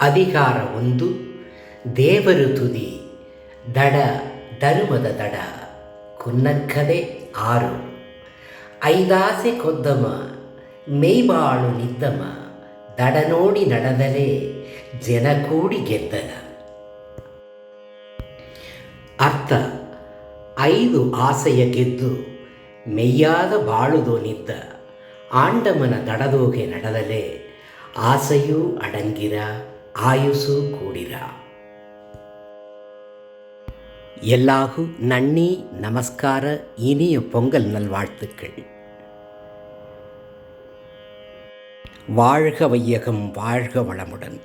ಅಧಿಕಾರ ಒಂದು, ದೇವರು ತುದಿ, ದಡ, ಧರ್ಮದ ದಡ, ಕುನ್ನಕ್ಕದೆ ಆರು. ಐದಾಸೆ ಕೊದ್ದಮ, ಮೇಯ್ಬಾಳು ನಿದ್ದಮ, ದಡ ನೋಡಿ ನಡೆದರೆ ಜನ ಕೂಡಿ ಗೆದ್ದನ ಅರ್ಥ, ಐದು ಆಸೆಯ ಗೆದ್ದು, ಮೆಯ್ಯಾದ ಬಾಳುದೋನಿದ್ದ ಆಂಡಮನ ದಡದೋಗೆ ನಡೆದಲೆ, ಆಸೆಯೂ ಅಡಂಗಿರ. ಆಯುಸು ಕೂಡಿರ எல்லாகு நன்னி நமஸ்கார இனிய பொங்கல் நல்வாழ்த்துக்கள் வாழ்க வையகம் வாழ்க வளமுடன்